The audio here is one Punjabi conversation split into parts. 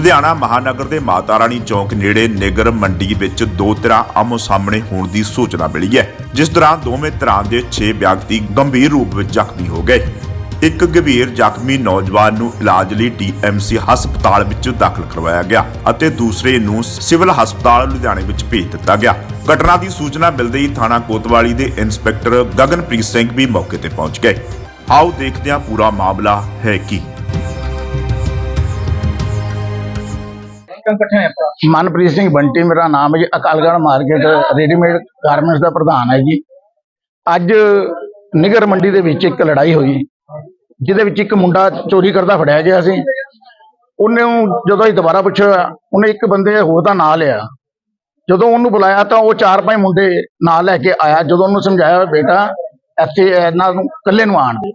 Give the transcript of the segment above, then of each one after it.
ਲੁਧਿਆਣਾ ਮਹਾਨਗਰ ਦੇ ਮਾਤਾ ਰਾਣੀ ਚੌਂਕ ਨੇੜੇ ਨਿਗਰ ਮੰਡੀ ਵਿੱਚ ਦੋ ਤਰ੍ਹਾਂ ਆਮੋ ਸਾਹਮਣੇ ਹੋਣ ਦੀ ਸੂਚਨਾ ਮਿਲੀ ਹੈ, ਜਿਸ ਦੌਰਾਨ ਦੋਵੇਂ ਤਰ੍ਹਾਂ ਦੇ 6 ਵਿਅਕਤੀ ਗੰਭੀਰ ਰੂਪ ਵਿੱਚ ਜ਼ਖਮੀ ਹੋ ਗਏ। ਇੱਕ ਗੰਭੀਰ ਜ਼ਖਮੀ ਨੌਜਵਾਨ ਨੂੰ ਇਲਾਜ ਲਈ ਡੀਐਮਸੀ ਹਸਪਤਾਲ ਵਿੱਚ ਦਾਖਲ ਕਰਵਾਇਆ ਗਿਆ ਅਤੇ ਦੂਸਰੇ ਨੂੰ ਸਿਵਲ ਹਸਪਤਾਲ ਲੁਧਿਆਣੇ ਵਿੱਚ ਭੇਜ ਦਿੱਤਾ ਗਿਆ। ਘਟਨਾ ਦੀ ਸੂਚਨਾ ਮਿਲਦੇ ਹੀ ਥਾਣਾ ਕੋਤਵਾਲੀ ਦੇ ਇੰਸਪੈਕਟਰ ਗਗਨਪ੍ਰੀਤ ਸਿੰਘ ਵੀ ਮੌਕੇ ਤੇ ਪਹੁੰਚ ਗਏ। ਆਓ ਦੇਖਦੇ ਹਾਂ ਪੂਰਾ ਮਾਮਲਾ ਹੈ ਕੀ। ਇਕੱਠੇ ਹੋਏ ਆਪਾਂ ਮਨਪ੍ਰੀਤ ਸਿੰਘ ਬੰਟੀ ਮੇਰਾ ਨਾਮ ਹੈ ਜੀ, ਅਕਾਲਗੜ੍ਹ ਮਾਰਕੀਟ ਰੈਡੀਮੇਡ ਗਾਰਮੈਂਟਸ ਦਾ ਪ੍ਰਧਾਨ ਹੈ ਜੀ। ਅੱਜ ਨਿਗਰ ਮੰਡੀ ਦੇ ਵਿੱਚ ਇੱਕ ਲੜਾਈ ਹੋਈ, ਜਿਹਦੇ ਵਿੱਚ ਇੱਕ ਮੁੰਡਾ ਚੋਰੀ ਕਰਦਾ ਫੜਿਆ ਗਿਆ ਸੀ। ਉਹਨੇ ਜਦੋਂ ਅਸੀਂ ਦੁਬਾਰਾ ਪੁੱਛਿਆ, ਉਹਨੇ ਇੱਕ ਬੰਦੇ ਹੋਰ ਦਾ ਨਾਂ ਲਿਆ। ਜਦੋਂ ਉਹਨੂੰ ਬੁਲਾਇਆ ਤਾਂ ਉਹ ਚਾਰ ਪੰਜ ਮੁੰਡੇ ਨਾਲ ਲੈ ਕੇ ਆਇਆ, ਜਦੋਂ ਉਹਨੂੰ ਸਮਝਾਇਆ, ਬੇਟਾ, ਇੱਥੇ ਇਹਨਾਂ ਨੂੰ ਇਕੱਲੇ ਨੂੰ ਆਣ ਦੇ।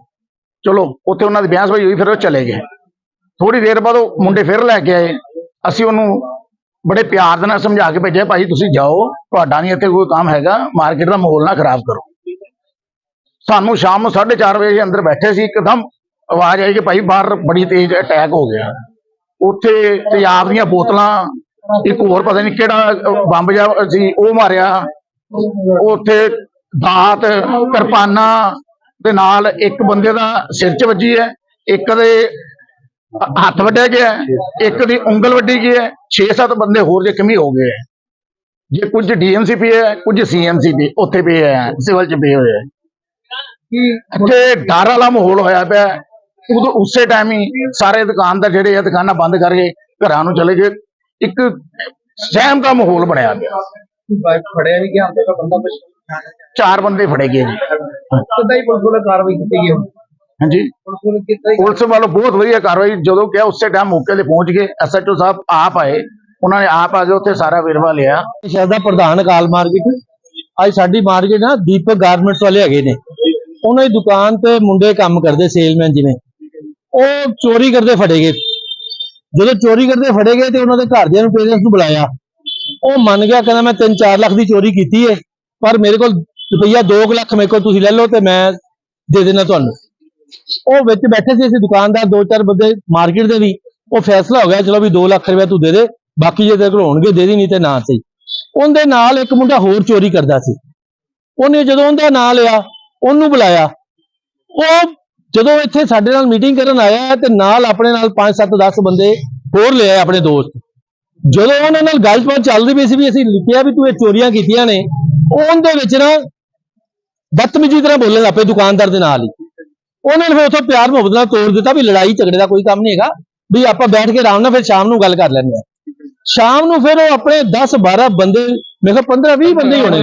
ਚਲੋ, ਉੱਥੇ ਉਹਨਾਂ ਦੀ ਬਹਿਸ ਹੋਈ, ਫਿਰ ਉਹ ਚਲੇ ਗਏ। ਥੋੜੀ ਦੇਰ ਬਾਅਦ ਉਹ ਮੁੰਡੇ ਫਿਰ ਲੈ ਕੇ ਆਏ। ਅਸੀਂ ਉਹਨੂੰ ਬੜੇ ਪਿਆਰ ਦੇ ਨਾਲ ਸਮਝਾ ਕੇ ਭੇਜਿਆ, ਭਾਈ ਤੁਸੀਂ ਜਾਓ, ਤੁਹਾਡਾ ਨਹੀਂ ਇੱਥੇ ਕੋਈ ਕੰਮ ਹੈਗਾ ਮਾਰਕੀਟ ਦਾ ਮਾਹੌਲ ਨਾ ਖਰਾਬ ਕਰੋ। ਸਾਨੂੰ ਸ਼ਾਮ ਨੂੰ 4:30 ਵਜੇ ਅੰਦਰ ਬੈਠੇ ਸੀ, ਇੱਕਦਮ ਆਵਾਜ਼ ਆਈ ਕਿ ਭਾਈ ਬਾਹਰ ਬੜੀ ਤੇਜ਼ ਅਟੈਕ ਹੋ ਗਿਆ। ਉੱਥੇ ਤੇਜ਼ਾਬ ਦੀਆਂ ਬੋਤਲਾਂ, ਇੱਕ ਹੋਰ ਪਤਾ ਨਹੀਂ ਕਿਹੜਾ ਬੰਬ ਜਿਹਾ ਸੀ, ਉਹ ਮਾਰਿਆ। ਉੱਥੇ ਦਾਤ, ਕਿਰਪਾਨਾਂ ਦੇ ਨਾਲ ਇੱਕ ਬੰਦੇ ਦਾ ਸਿਰ 'ਚ ਵੱਜੀ ਹੈ, ਇੱਕ ਦੇ ਹੱਥ ਵੱਢਿਆ ਗਿਆ ਇੱਕ ਦੀ ਉਂਗਲ ਵੱਢੀ ਗਈ ਹੈ? 6-7 ਬੰਦੇ ਹੋਰ ਜ਼ਖਮੀ ਹੋ ਗਏ? ਹੈ। ਜੇ ਕੁਝ ਡੀਐਮਸੀ ਪਏ ਹੈ ਕੁਝ ਸੀਐਮਸੀ ਵੀ ਉੱਥੇ ਪਏ ਹੈ ਸਿਵਲ ਚ ਪਏ ਹੋਏ ਹੈ। ਇੱਥੇ ਡਰ ਵਾਲਾ ਮਾਹੌਲ ਹੋਇਆ ਪਿਆ। ਉਦੋਂ ਉਸੇ ਟਾਈਮ ਹੀ ਸਾਰੇ ਦੁਕਾਨਦਾਰ ਜਿਹੜੇ ਆ ਦੁਕਾਨਾਂ ਬੰਦ ਕਰਕੇ ਘਰਾਂ ਨੂੰ ਚਲੇ ਗਏ। ਇੱਕ ਸਹਿਮ ਦਾ ਮਾਹੌਲ ਬਣਿਆ ਪਿਆ। ਫੜਿਆ ਵੀ ਗਿਆ ਹੁੰਦਾ ਬੰਦਾ ਕੁਝ ਚਾਰ ਬੰਦੇ ਫੜੇ ਗਏ ਜੀ। ਕਿੱਦਾਂ ਹੀ ਪੁਲਿਸ ਵੱਲੋਂ ਕਾਰਵਾਈ ਕੀਤੀ ਗਈ। ਹਾਂਜੀ। ਪੁਲਿਸ ਵੱਲੋਂ ਬਹੁਤ ਵਧੀਆ ਕਾਰਵਾਈ ਜਦੋਂ ਕਿਹਾ ਉਸੇ ਟਾਈਮ ਮੌਕੇ ਤੇ ਪਹੁੰਚ ਗਏ ਐਸਐਚਓ ਸਾਹਿਬ ਆਪ ਆਏ ਉਹਨਾਂ ਨੇ ਆਪ ਆ ਕੇ ਉੱਥੇ ਸਾਰਾ ਵੇਰਵਾ ਲਿਆ। ਸ਼ਹਿਰ ਦਾ ਪ੍ਰਧਾਨ ਕਾਲ ਮਾਰਕੀਟ ਅੱਜ ਸਾਡੀ ਮਾਰਕੀਟ ਨਾ ਦੀਪਕ ਗਾਰਮੈਂਟਸ ਵਾਲੇ ਹੈਗੇ ਨੇ। ਉਹਨਾਂ ਦੀ ਦੁਕਾਨ ਤੇ ਮੁੰਡੇ ਕੰਮ ਕਰਦੇ ਸੇਲਮੈਨ ਜਿਵੇਂ। ਉਹ ਚੋਰੀ ਕਰਦੇ ਫੜੇ ਗਏ। ਜਦੋਂ ਚੋਰੀ ਕਰਦੇ ਫੜੇ ਗਏ ਤੇ ਉਹਨਾਂ ਦੇ ਘਰਦਿਆਂ ਨੂੰ ਪੇਰੈਂਟਸ ਨੂੰ ਬੁਲਾਇਆ। ਉਹ ਮੰਨ ਗਿਆ ਕਹਿੰਦਾ ਮੈਂ 3-4 ਲੱਖ ਦੀ ਚੋਰੀ ਕੀਤੀ ਹੈ ਪਰ ਮੇਰੇ ਕੋਲ ਰੁਪਈਆ 2 ਲੱਖ ਮੇਰੇ ਕੋਲ ਤੁਸੀਂ ਲੈ ਲਓ ਤੇ ਮੈਂ ਦੇ ਦੇਣਾ ਤੁਹਾਨੂੰ। ਉਹ ਵਿੱਚ ਬੈਠੇ ਸੀ ਅਸੀਂ ਦੁਕਾਨਦਾਰ, ਦੋ ਚਾਰ ਬੰਦੇ ਮਾਰਕੀਟ ਦੇ ਵੀ, ਉਹ ਫੈਸਲਾ ਹੋ ਗਿਆ, ਚਲੋ ਵੀ 2 ਲੱਖ ਰੁਪਇਆ ਤੂੰ ਦੇ ਦੇ, ਬਾਕੀ ਜੇ ਤੇਰੇ ਕੋਲ ਹੋਣਗੇ ਦੇ ਦੀ, ਨਹੀਂ ਤੇ ਨਾ ਸਹੀ। ਉਹਦੇ ਨਾਲ ਇੱਕ ਮੁੰਡਾ ਹੋਰ ਚੋਰੀ ਕਰਦਾ ਸੀ। ਉਹਨੇ ਜਦੋਂ ਉਹਦਾ ਨਾਂ ਲਿਆ, ਉਹਨੂੰ ਬੁਲਾਇਆ। ਉਹ ਜਦੋਂ ਇੱਥੇ ਸਾਡੇ ਨਾਲ ਮੀਟਿੰਗ ਕਰਨ ਆਇਆ ਤੇ ਨਾਲ ਆਪਣੇ ਨਾਲ 5 7 10 ਬੰਦੇ ਹੋਰ ਲਿਆਏ ਆਪਣੇ ਦੋਸਤ। ਜਦੋਂ ਉਹਨਾਂ ਨਾਲ ਗੱਲਬਾਤ ਚੱਲਦੀ ਪਈ ਸੀ ਵੀ ਅਸੀਂ ਲਿਖਿਆ ਵੀ ਤੂੰ ਇਹ ਚੋਰੀਆਂ ਕੀਤੀਆਂ ਨੇ, ਉਹਦੇ ਵਿੱਚ ਨਾ ਬਦਤਮੀਜ਼ੀ ਤਰ੍ਹਾਂ ਬੋਲਣ ਲੱਗ ਦੁਕਾਨਦਾਰ ਦੇ ਨਾਲ ਹੀ। ਉਹਨਾਂ ਨੇ ਫਿਰ ਉੱਥੋਂ ਪਿਆਰ ਮੁਹੱਬਤ ਨਾਲ ਤੋੜ ਦਿੱਤਾ ਵੀ ਲੜਾਈ ਝਗੜੇ ਦਾ ਕੋਈ ਕੰਮ ਨਹੀਂ ਹੈਗਾ ਵੀ ਆਪਾਂ ਬੈਠ ਕੇ ਆਰਾਮ ਨਾਲ ਫਿਰ ਸ਼ਾਮ ਨੂੰ ਗੱਲ ਕਰ ਲੈਂਦੇ ਆ ਸ਼ਾਮ ਨੂੰ ਫਿਰ ਉਹ ਆਪਣੇ 10 12 ਬੰਦੇ ਮੇਰੇ ਖਿਆਲ 15 20 ਬੰਦੇ ਹੀ ਹੋਣੇ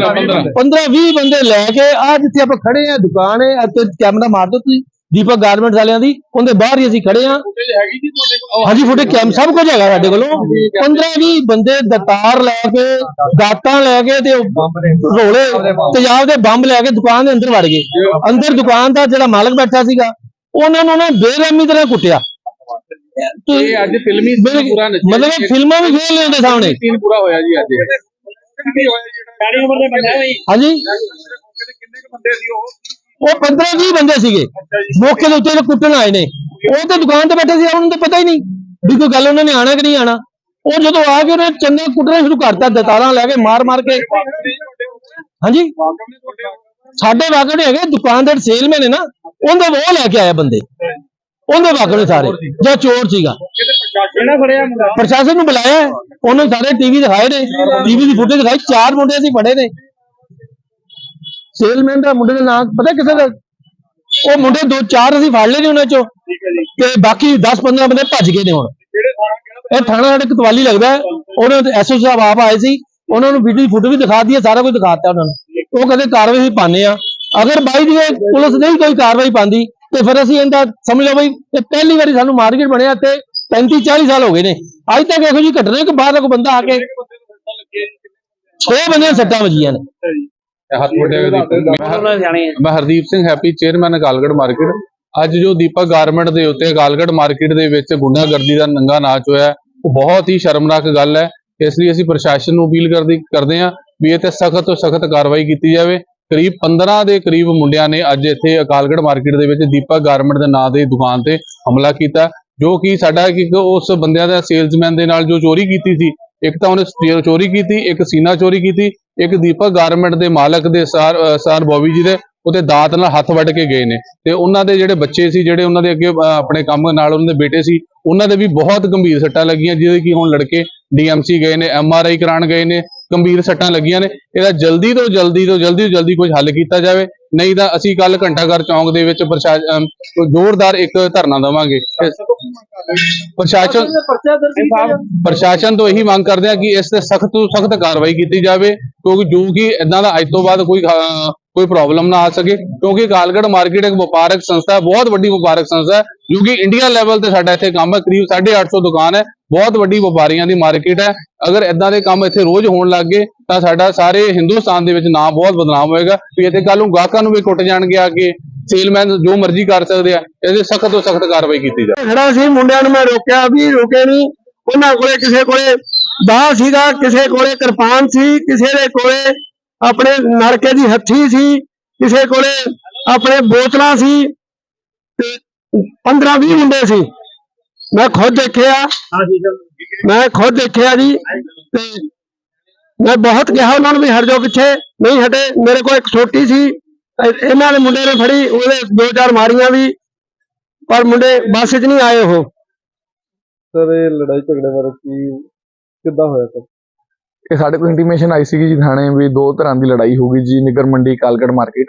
15 20 ਬੰਦੇ ਲੈ ਕੇ ਆ ਜਿੱਥੇ ਆਪਾਂ ਖੜੇ ਆ ਦੁਕਾਨ ਹੈ ਅਤੇ ਕੈਮਰਾ ਮਾਰ ਦਿਓ ਤੁਸੀਂ। ਦੀਪਕ ਗਾਰਮੈਂਟਸ ਵਾਲਿਆਂ ਦੀ ਉਹਦੇ ਬਾਹਰ ਹੀ ਅਸੀਂ ਖੜੇ ਆ ਹਾਂਜੀ ਫੁਟੇ ਕੈਮ ਸਭ ਕੁਝ ਹੈਗਾ ਸਾਡੇ ਕੋਲੋਂ। 15 20 ਬੰਦੇ ਦਤਾਰ ਲੈ ਕੇ ਦਾਤਾਂ ਲੈ ਕੇ ਤੇ ਰੋਲੇ ਤੇਜ਼ਾਬ ਦੇ ਬੰਬ ਲੈ ਕੇ ਦੁਕਾਨ ਦੇ ਅੰਦਰ ਵੜ ਗਏ। ਅੰਦਰ ਦੁਕਾਨ ਦਾ ਜਿਹੜਾ ਮਾਲਕ ਬੈਠਾ ਸੀਗਾ ਉਹਨਾਂ ਨੂੰ ਉਹਨੇ ਬੇਰਹਿਮੀ ਤਰ੍ਹਾਂ ਕੁੱਟਿਆ। ਇਹ ਅੱਜ ਫਿਲਮੀ ਮਤਲਬ ਪੂਰਾ ਫਿਲਮਾਂ ਵੀ ਖੇਲ ਲੈਂਦੇ ਸਾਹਮਣੇ। ਸੀਨ ਪੂਰਾ ਹੋਇਆ ਜੀ ਅੱਜ। ਕਿਹੜੀ ਉਮਰ ਦੇ ਬੰਦੇ ਹੋਈ ਹਾਂਜੀ। ਕਿੰਨੇ ਕੁ ਬੰਦੇ ਸੀ ਉਹ? ਉਹ 15 20 ਬੰਦੇ ਸੀਗੇ। ਮੌਕੇ ਦੇ ਉੱਤੇ ਕੁੱਟਣ ਆਏ ਨੇ ਉਹ ਤਾਂ ਦੁਕਾਨ ਤੇ ਬੈਠੇ ਸੀ ਉਹਨਾਂ ਨੂੰ ਤਾਂ ਪਤਾ ਹੀ ਨਹੀਂ ਵੀ ਕੋਈ ਗੱਲ ਉਹਨਾਂ ਨੇ ਆਣਾ ਕਿ ਨਹੀਂ ਆਣਾ ਉਹ ਜਦੋਂ ਆ ਕੇ ਉਹਨੇ ਚੰਨੇ ਕੁੱਟਣਾ ਸ਼ੁਰੂ ਕਰਤਾ ਦਤਾਰਾਂ ਲੈ ਕੇ ਮਾਰ ਮਾਰ ਕੇ। ਹਾਂਜੀ। ਸਾਡੇ ਵਾਗੜ ਹੈਗੇ ਦੁਕਾਨਦਾਰ ਸੇਲਮੈਨ ਨੇ ਨਾ ਉਹਦੇ ਉਹ ਲੈ ਕੇ ਆਇਆ ਬੰਦੇ। ਉਹਦੇ ਨੇ ਸਾਰੇ ਜਾਂ ਚੋਰ ਸੀਗਾ। ਪ੍ਰਸ਼ਾਸਨ ਨੂੰ ਬੁਲਾਇਆ ਉਹਨਾਂ ਨੇ ਸਾਰੇ ਟੀਵੀ ਦਿਖਾਏ ਨੇ ਟੀਵੀ ਦੀ ਫੁਟੇਜ ਦਿਖਾਈ ਚਾਰ ਮੁੰਡੇ ਅਸੀਂ ਫੜੇ ਨੇ। ਸੇਲਮੈਨ ਦਾ ਮੁੰਡੇ ਦਾ ਨਾਮ ਪਤਾ ਕਿਸੇ ਦਾ? ਉਹ ਮੁੰਡੇ ਦੋ ਚਾਰ ਅਸੀਂ ਫੜ ਲਏ ਨੇ ਉਹਨਾਂ ਚੋਂ। ਤੇ ਬਾਕੀ 10 15 ਬੰਦੇ ਭੱਜ ਗਏ ਨੇ ਹੁਣ। ਇਹ ਥਾਣਾ ਸਾਡੇ ਕਤਵਾਲੀ ਲੱਗਦਾ ਹੈ। ਉਹਨਾਂ ਦੇ ਐਸਓ ਸਾਹਿਬ ਆਪ ਆਏ ਸੀ। ਉਹਨਾਂ ਨੂੰ ਵੀਡੀਓ ਫੋਟੋ ਵੀ ਦਿਖਾ ਦਈਏ ਸਾਰਾ ਕੁਝ ਦਿਖਾਤਾ ਉਹਨਾਂ ਨੂੰ। ਉਹ ਕਹਿੰਦੇ ਕਾਰਵਾਈ ਵੀ ਪਾਣੇ ਆ ਅਗਰ ਬਾਈ ਦੀ ਪੁਲਿਸ ਨਹੀਂ ਕੋਈ ਕਾਰਵਾਈ ਪਾਉਂਦੀ ਤੇ ਫਿਰ ਅਸੀਂ ਇਹਦਾ ਸਮਝ ਲਓ ਬਈ ਇਹ ਪਹਿਲੀ ਵਾਰੀ ਸਾਨੂੰ ਮਾਰਕੀਟ ਬਣਿਆ ਤੇ 35 40 ਸਾਲ ਹੋ ਗਏ ਨੇ। ਅੱਜ ਤੱਕ ਇਹੋ ਜਿਹੀ ਘਟਨਾ ਕਿ ਬਾਹਰ ਦਾ ਕੋਈ ਬੰਦਾ ਆ ਕੇ 6 ਬੰਦੇ ਸੱਟਾਂ ਵੱਜੀਆਂ ਨੇ। ਮੈਂ Hardeep Singh Happy chairman Akalgarh market ਅੱਜ ਜੋ ਦੀਪਕ ਗਾਰਮੈਂਟ ਦੇ ਉੱਤੇ ਅਕਾਲਗੜ੍ਹ ਮਾਰਕੀਟ ਦੇ ਵਿੱਚ ਗੁੰਡਾਗਰਦੀ ਦਾ ਨੰਗਾ ਨਾਚ ਹੋਇਆ ਉਹ ਬਹੁਤ ਹੀ ਸ਼ਰਮਨਾਕ ਗੱਲ ਹੈ। ਇਸ ਲਈ ਅਸੀਂ ਪ੍ਰਸ਼ਾਸਨ ਨੂੰ ਅਪੀਲ ਕਰਦੀ ਕਰਦੇ ਹਾਂ ਵੀ ਇਹ ਤੇ ਸਖਤ ਤੋਂ ਸਖਤ ਕਾਰਵਾਈ ਕੀਤੀ ਜਾਵੇ। ਕਰੀਬ 15 ਦੇ ਕਰੀਬ ਮੁੰਡਿਆਂ ਨੇ ਅੱਜ ਇੱਥੇ ਅਕਾਲਗੜ੍ਹ ਮਾਰਕੀਟ ਦੇ ਵਿੱਚ ਦੀਪਕ ਗਾਰਮੈਂਟ ਦੇ ਨਾਂ ਦੀ ਦੁਕਾਨ ਤੇ ਹਮਲਾ ਕੀਤਾ ਜੋ ਕਿ ਸਾਡਾ ਇੱਕ ਉਸ ਬੰਦਿਆਂ ਦਾ ਸੇਲਸਮੈਨ ਦੇ ਨਾਲ ਜੋ ਚੋਰੀ ਕੀਤੀ ਸੀ ਇੱਕ ਤਾਂ ਉਹਨੇ ਚੋਰੀ ਕੀਤੀ ਇੱਕ ਸੀਨਾ ਚੋਰੀ ਕੀਤੀ ਇੱਕ ਦੀਪਕ ਗਾਰਮੈਂਟ ਦੇ ਮਾਲਕ ਦੇ ਸਾਰ ਅ, ਸਰ ਬੋਬੀ ਜੀ ਦੇ ਉਹਦੇ ਦਾਤ ਨਾਲ ਹੱਥ ਵੱਢ ਕੇ ਗਏ ਨੇ। ਤੇ ਉਹਨਾਂ ਦੇ ਜਿਹੜੇ ਬੱਚੇ ਸੀ ਜਿਹੜੇ ਉਹਨਾਂ ਦੇ ਅੱਗੇ ਆਪਣੇ ਕੰਮ ਨਾਲ ਉਹਨਾਂ ਦੇ ਬੇਟੇ ਸੀ ਉਹਨਾਂ ਦੇ ਵੀ ਬਹੁਤ ਗੰਭੀਰ ਸੱਟਾਂ ਲੱਗੀਆਂ ਜਿਹਦੇ ਕਿ ਹੁਣ ਲੜਕੇ ਡੀਐਮਸੀ ਗਏ ਨੇ ਐਮਆਰਆਈ ਕਰਾਉਣ ਗਏ ਨੇ ਗੰਭੀਰ ਸੱਟਾਂ ਲੱਗੀਆਂ ਨੇ ਇਹਦਾ ਜਲਦੀ ਤੋਂ ਜਲਦੀ ਤੋਂ ਜਲਦੀ ਤੋਂ ਜਲਦੀ ਕੁਝ ਹੱਲ ਕੀਤਾ ਜਾਵੇ ਨਹੀਂ ਤਾਂ ਅਸੀਂ ਕੱਲ ਘੰਟਾਘਰ ਚੌਂਕ ਦੇ ਵਿੱਚ ਪ੍ਰਸ਼ਾਸਨ ਜ਼ੋਰਦਾਰ ਇੱਕ ਧਰਨਾ ਦੇਵਾਂਗੇ। ਪ੍ਰਸ਼ਾਸਨ ਪ੍ਰਸ਼ਾਸਨ ਤੋਂ ਇਹੀ ਮੰਗ ਕਰਦੇ ਆ ਕਿ ਇਸ ਤੇ ਸਖਤ ਤੋਂ ਸਖਤ ਕਾਰਵਾਈ ਕੀਤੀ ਜਾਵੇ ਕਿਉਂਕਿ ਜੋ ਕਿ ਇਦਾਂ ਦਾ ਅੱਜ ਤੋਂ ਬਾਅਦ ਕੋਈ ਕੋਈ ਪ੍ਰੋਬਲਮ ਨਾ ਆ ਸਕੇ ਕਿਉਂਕਿ ਕਾਲਗੜ ਮਾਰਕੀਟ ਇੱਕ ਵਪਾਰਕ ਸੰਸਥਾ ਹੈ ਬਹੁਤ ਵੱਡੀ ਵਪਾਰਕ ਸੰਸਥਾ ਹੈ ਜੋ ਕਿ ਇੰਡੀਆ ਲੈਵਲ ਤੇ ਸਾਡਾ ਇੱਥੇ ਕੰਮ ਹੈ ਕਰੀਬ 850 ਦੁਕਾਨ ਹੈ ਬਹੁਤ ਵੱਡੀ ਵਪਾਰੀਆਂ ਦੀ ਮਾਰਕੀਟ ਹੈ। ਅਗਰ ਇਦਾਂ ਦੇ ਕੰਮ ਇੱਥੇ ਰੋਜ਼ ਹੋਣ ਲੱਗ ਗਏ, ਤਾਂ ਸਾਡਾ ਸਾਰੇ ਹਿੰਦੁਸਤਾਨ ਦੇ ਵਿੱਚ ਨਾਮ ਬਹੁਤ ਬਦਨਾਮ ਹੋਏਗਾ। ਵੀ ਇੱਥੇ ਕੱਲ ਨੂੰ ਗਾਹਕਾਂ ਨੂੰ ਵੀ ਕੁੱਟ ਜਾਣਗੇ ਆ ਕੇ ਸੇਲਮੈਨ ਜੋ ਮਰਜ਼ੀ ਕਰ ਸਕਦੇ ਆ, ਇਹਦੇ ਸਖਤ ਤੋਂ ਸਖਤ ਕਾਰਵਾਈ ਕੀਤੀ ਜਾਵੇ। ਖੜਾ ਸੀ ਮੁੰਡਿਆਂ ਨੂੰ ਮੈਂ ਰੋਕਿਆ ਵੀ ਰੁਕੇ ਨਹੀਂ ਉਹਨਾਂ ਕੋਲੇ ਕਿਸੇ ਕੋਲੇ ਦਾਅ ਸੀਗਾ, ਕਿਸੇ ਕੋਲੇ ਕਿਰਪਾਨ ਸੀ, ਕਿਸੇ ਦੇ ਕੋਲੇ ਆਪਣੇ ਨਲਕੇ ਦੀ ਹੱਥੀ ਸੀ, ਕਿਸੇ ਕੋਲੇ ਆਪਣੇ ਬੋਤਲਾਂ ਸੀ ਤੇ 15 20 ਮੁੰਡੇ ਸੀ। ਮੈਂ ਖੁਦ ਦੇਖਿਆ। ਮੈਂ ਖੁਦ ਦੇਖਿਆ ਜੀ। ਤੇ ਮੈਂ ਬਹੁਤ ਕਿਹਾ ਉਹਨਾਂ ਨੂੰ ਵੀ ਹਟ ਜਾਓ ਪਿੱਛੇ। ਨਹੀਂ ਹਟੇ ਮੇਰੇ ਕੋਲ ਇੱਕ ਛੋਟੀ ਸੀ। ਇਹ- ਇਹਨਾਂ ਦੇ ਮੁੰਡੇ ਨੇ ਫੜੀ ਉਹਦੇ ਦੋ ਚਾਰ ਮਾਰੀਆਂ ਵੀ। ਪਰ ਮੁੰਡੇ ਬੱਸ 'ਚ ਨਹੀਂ ਆਏ ਉਹ। ਸਰ ਇਹ ਲੜਾਈ ਝਗੜੇ ਬਾਰੇ ਕੀ ਕਿੱਦਾਂ ਹੋਇਆ ਸਰ? ਕਿ ਸਾਡੇ ਕੋਲ ਇੰਟੀਮੇਸ਼ਨ ਆਈ ਸੀਗੀ ਜੀ ਥਾਣੇ ਵੀ ਦੋ ਤਰ੍ਹਾਂ ਦੀ ਲੜਾਈ ਹੋ ਗਈ ਜੀ ਨਿਗਰ ਮੰਡੀ ਕਾਲਗੜ ਮਾਰਕੀਟ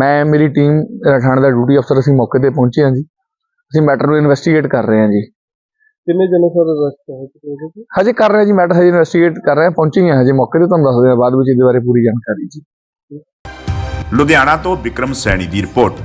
ਮੈਂ ਮੇਰੀ ਟੀਮ ਥਾਣੇ ਦਾ ਡਿਊਟੀ ਅਫਸਰ ਅਸੀਂ ਮੌਕੇ ਤੇ ਪਹੁੰਚੇ ਹਾਂ ਜੀ। ਅਸੀਂ ਮੈਟਰ ਨੂੰ ਇਨਵੈਸਟੀਗੇਟ ਕਰ ਰਹੇ ਹਾਂ ਜੀ। ਕਿੰਨੇ ਜਣੇ ਸਰ ਅਰੈਸਟ ਹੋ ਚੁੱਕੇ ਹੋ ਜੀ? ਹਜੇ ਕਰ ਰਹੇ ਹਾਂ ਜੀ ਮੈਟਰ ਹਜੇ ਇਨਵੈਸਟੀਗੇਟ ਕਰ ਰਹੇ ਹਾਂ ਪਹੁੰਚੇ ਹਾਂ ਹਜੇ ਮੌਕੇ ਤੇ ਤੁਹਾਨੂੰ ਦੱਸਦੇ ਹਾਂ ਬਾਅਦ ਵਿੱਚ ਇਹਦੇ ਬਾਰੇ ਪੂਰੀ ਜਾਣਕਾਰੀ ਜੀ। ਲੁਧਿਆਣਾ ਤੋਂ ਵਿਕਰਮ ਸੈਣੀ ਦੀ ਰਿਪੋਰਟ।